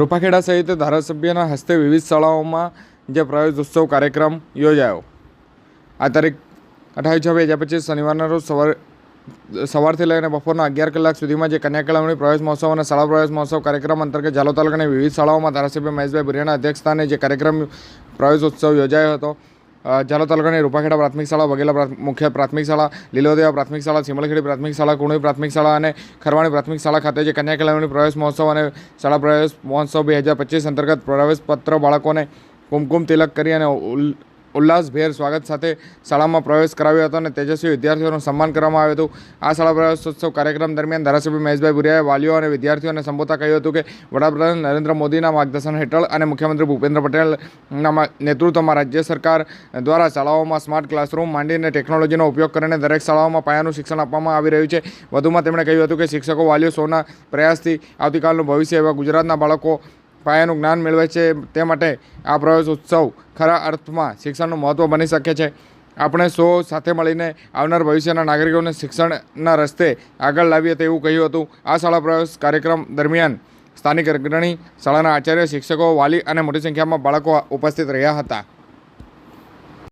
રૂપાખેડા સહિત ધારાસભ્યના હસ્તે વિવિધ શાળાઓમાં જે પ્રવેશોત્સવ કાર્યક્રમ યોજાયો. આ તારીખ અઠાવીસ છ બે હજાર પચીસ શનિવારના રોજ સવારે, સવારથી લઈને બપોરના અગિયાર કલાક સુધીમાં જે કન્યા કેળવણી પ્રવેશ મહોત્સવ અને શાળા પ્રવેશ મહોત્સવ કાર્યક્રમ અંતર્ગત જાલો તાલુકાની વિવિધ શાળાઓમાં ધારાસભ્ય મહેશભાઈ ભુરિયાના અધ્યક્ષસ્થાને જે કાર્યક્રમ પ્રવેશોત્સવ યોજાયો હતો અ, તાલુકાની રૂપાખેડા પ્રાથમિક શાળા વગેલા મુખ્ય પ્રાથમિક શાળા લીલોદેવા પ્રાથમિક શાળા સિમલખેડી પ્રાથમિક શાળા કુણવી પ્રાથમિક શાળા અને ખરવાણી પ્રાથમિક શાળા ખાતે જે કન્યા કેળવણી પ્રવેશ મહોત્સવ અને શાળા પ્રવેશ મહોત્સવ બે પચીસ અંતર્ગત પ્રવેશપત્ર બાળકોને કુમકુમ તિલક કરી અને ઉલ્લાસભેર સ્વાગત સાથે શાળામાં પ્રવેશ કરાવ્યો હતો અને તેજસ્વી વિદ્યાર્થીઓનું સન્માન કરવામાં આવ્યું હતું. આ શાળા પ્રવેશોત્સવ કાર્યક્રમ દરમિયાન ધારાસભ્ય મહેશભાઈ ભુરિયાએ વાલીઓ અને વિદ્યાર્થીઓને સંબોધતા કહ્યું હતું કે વડાપ્રધાન નરેન્દ્ર મોદીના માર્ગદર્શન હેઠળ અને મુખ્યમંત્રી ભૂપેન્દ્ર પટેલના નેતૃત્વમાં રાજ્ય સરકાર દ્વારા શાળાઓમાં સ્માર્ટ ક્લાસરૂમ માંડીને ટેકનોલોજીનો ઉપયોગ કરીને દરેક શાળાઓમાં પાયાનું શિક્ષણ આપવામાં આવી રહ્યું છે. વધુમાં તેમણે કહ્યું હતું કે શિક્ષકો વાલીઓ સૌના પ્રયાસથી આવતીકાલનું ભવિષ્ય એવા ગુજરાતના બાળકો પાયાનું જ્ઞાન મેળવે છે તે માટે આ પ્રવેશ ઉત્સવ ખરા અર્થમાં શિક્ષણનું મહત્ત્વ બની શકે છે. આપણે સૌ સાથે મળીને આવનાર ભવિષ્યના નાગરિકોને શિક્ષણના રસ્તે આગળ લાવીએ તેવું કહ્યું હતું. આ શાળા પ્રવેશ કાર્યક્રમ દરમિયાન સ્થાનિક અગ્રણી શાળાના આચાર્ય શિક્ષકો વાલી અને મોટી સંખ્યામાં બાળકો ઉપસ્થિત રહ્યા હતા.